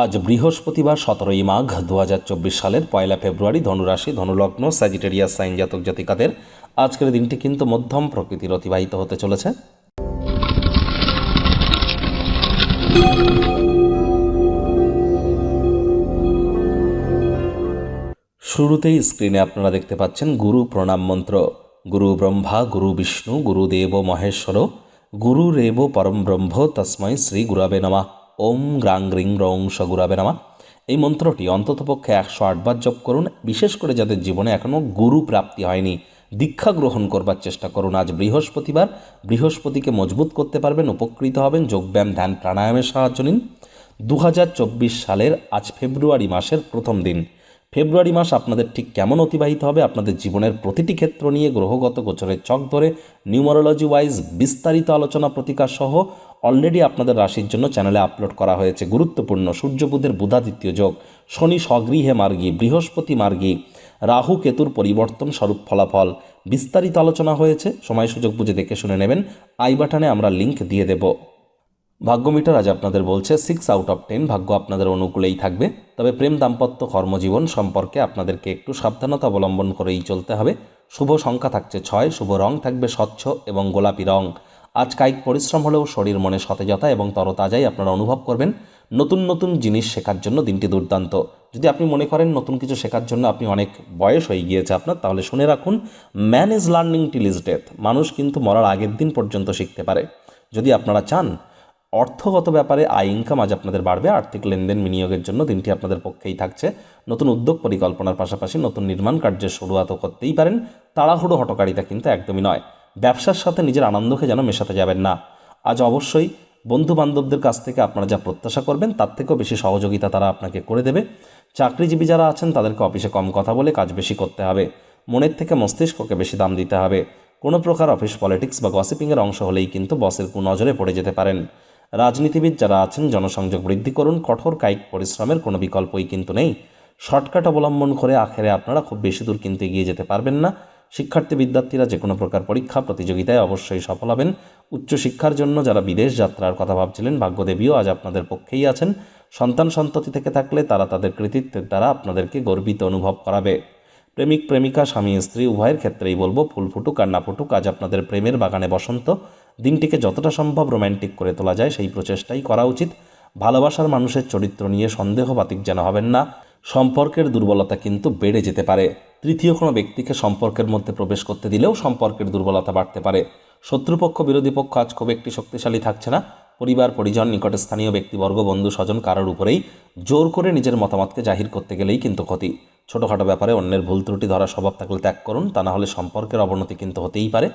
আজ বৃহস্পতিবার সতেরোই মাঘ দু হাজার চব্বিশ সালের পয়লা ফেব্রুয়ারি ধনুরাশি, ধনুলগ্ন স্যাজিটেরিয়াস সাইন জাতক জাতিকাদের আজকের দিনটি কিন্তু মধ্যম প্রকৃতির অতিবাহিত হতে চলেছে। শুরুতেই স্ক্রিনে আপনারা দেখতে পাচ্ছেন গুরু প্রণাম মন্ত্র। গুরু ব্রহ্মা, গুরু বিষ্ণু গুরুদেব মহেশ্বর, গুরু রেব পরম ব্রহ্ম, তস্মৈ শ্রী গুরাবে নমা। ওম গ্রাং গ্রিং রং সগুরাবে নামা। এই মন্ত্রটি অন্ততপক্ষে একশো আটবার জপ করুন, বিশেষ করে যাদের জীবনে এখনও গুরু প্রাপ্তি হয়নি। দীক্ষা গ্রহণ করবার চেষ্টা করুন, আজ বৃহস্পতিবার। বৃহস্পতিকে মজবুত করতে পারবেন, উপকৃত হবেন, যোগব্যায়াম, ধ্যান, প্রাণায়ামের সাহায্য নিন। দু হাজার চব্বিশ সালের আজ ফেব্রুয়ারি মাসের প্রথম দিন। ফেব্রুয়ারি মাস আপনাদের ঠিক কেমন অতিবাহিত হবে, আপনাদের জীবনের প্রতিটি ক্ষেত্র নিয়ে গ্রহগত গোচরের চক ধরে নিউমারোলজি ওয়াইজ বিস্তারিত আলোচনা প্রতিকার সহ অলরেডি আপনাদের রাশির জন্য চ্যানেলে আপলোড করা হয়েছে গুরুত্বপূর্ণ সূর্যবুধের বুধাদিত্য যোগ, শনি স্বগৃহে মার্গী, বৃহস্পতি মার্গী, রাহু কেতুর পরিবর্তন স্বরূপ ফলাফল, বিস্তারিত আলোচনা হয়েছে, সময় সুযোগ বুঝে দেখে শুনে নেবেন, আই বাটনে আমরা লিংক দিয়ে দেব। ভাগ্যমিটার আজ আপনাদের বলছে সিক্স আউট অফ টেন ভাগ্য আপনাদের অনুকূলেই থাকবে। তবে প্রেম দাম্পত্য কর্মজীবন সম্পর্কে আপনাদেরকে একটু সাবধানতা অবলম্বন করেই চলতে হবে। শুভ সংখ্যা থাকছে ছয়, শুভ রং থাকবে স্বচ্ছ এবং গোলাপি রং। আজ কায়িক পরিশ্রম হলেও শরীর মনে সতেজতা এবং তরতাজাই আপনারা অনুভব করবেন। নতুন নতুন জিনিস শেখার জন্য দিনটি দুর্দান্ত। যদি আপনি মনে করেন নতুন কিছু শেখার জন্য আপনি অনেক বয়স হয়ে গিয়েছে আপনার, তাহলে শুনে রাখুন man is learning till is death মানুষ কিন্তু মরার আগের দিন পর্যন্ত শিখতে পারে। যদি আপনারা চান অর্থগত ব্যাপারে আয় ইনকাম আজ আপনাদের বাড়বে, আর্থিক লেনদেন বিনিয়োগের জন্য দিনটি আপনাদের পক্ষেই থাকছে। নতুন উদ্যোগ পরিকল্পনার পাশাপাশি নতুন নির্মাণ কার্যের শুরুয়াতও করতেই পারেন। তাড়াহুড়ো হটকারিতা কিন্তু একদমই নয়। ব্যবসার সাথে নিজের আনন্দকে যেন মেশাতে যাবেন না। আজ অবশ্যই বন্ধু বান্ধবদের কাছ থেকে আপনারা যা প্রত্যাশা করবেন, তার থেকেও বেশি সহযোগিতা তারা আপনাকে করে দেবে। চাকরিজীবী যারা আছেন, তাদেরকে অফিসে কম কথা বলে কাজ বেশি করতে হবে। মনের থেকে মস্তিষ্ককে বেশি দাম দিতে হবে। কোনো প্রকার অফিস পলিটিক্স বা গসিপিংয়ের অংশ হলেই কিন্তু বসের কুনজরে পড়ে যেতে পারেন। রাজনীতিবিদ যারা আছেন, জনসংযোগ বৃদ্ধি করুন, কঠোর কায়িক পরিশ্রমের কোনো বিকল্পই কিন্তু নেই। শর্টকাট অবলম্বন করে আখেরে আপনারা খুব বেশি দূর কিন্তু এগিয়ে যেতে পারবেন না। শিক্ষার্থী বিদ্যার্থীরা যে কোনো প্রকার পরীক্ষা, প্রতিযোগিতায় অবশ্যই সফল হবেন। উচ্চশিক্ষার জন্য যারা বিদেশ যাত্রার কথা ভাবছিলেন, ভাগ্যদেবীও আজ আপনাদের পক্ষেই আছেন। সন্তান সন্ততি থেকে থাকলে তারা তাদের কৃতিত্বের দ্বারা আপনাদেরকে গর্বিত অনুভব করাবে। প্রেমিক, প্রেমিকা, স্বামী, স্ত্রী, উভয়ের ক্ষেত্রেই বলব, ফুল ফুটুক আর না ফুটুক, আজ আপনাদের প্রেমের বাগানে বসন্ত। দিনটিকে যতটা সম্ভব রোম্যান্টিক করে তোলা যায়, সেই প্রচেষ্টাই করা উচিত। ভালোবাসার মানুষের চরিত্র নিয়ে সন্দেহবাতিক যেন হবেন না, সম্পর্কের দুর্বলতা কিন্তু বেড়ে যেতে পারে। তৃতীয় কোনো ব্যক্তিকে সম্পর্কের মধ্যে প্রবেশ করতে দিলেও সম্পর্কের দুর্বলতা বাড়তে পারে। শত্রুপক্ষ, বিরোধী পক্ষ আজ খুব একটি শক্তিশালী থাকছে না। পরিবার, পরিজন, নিকটে স্থানীয় ব্যক্তিবর্গ, বন্ধু, স্বজন কারোর উপরেই জোর করে নিজের মতামতকে জাহির করতে গেলেই কিন্তু ক্ষতি। ছোটোখাটো ব্যাপারে অন্যের ভুল ত্রুটি ধরা স্বভাব থাকলে ত্যাগ করুন, তা না হলে সম্পর্কের অবনতি কিন্তু হতেই পারে।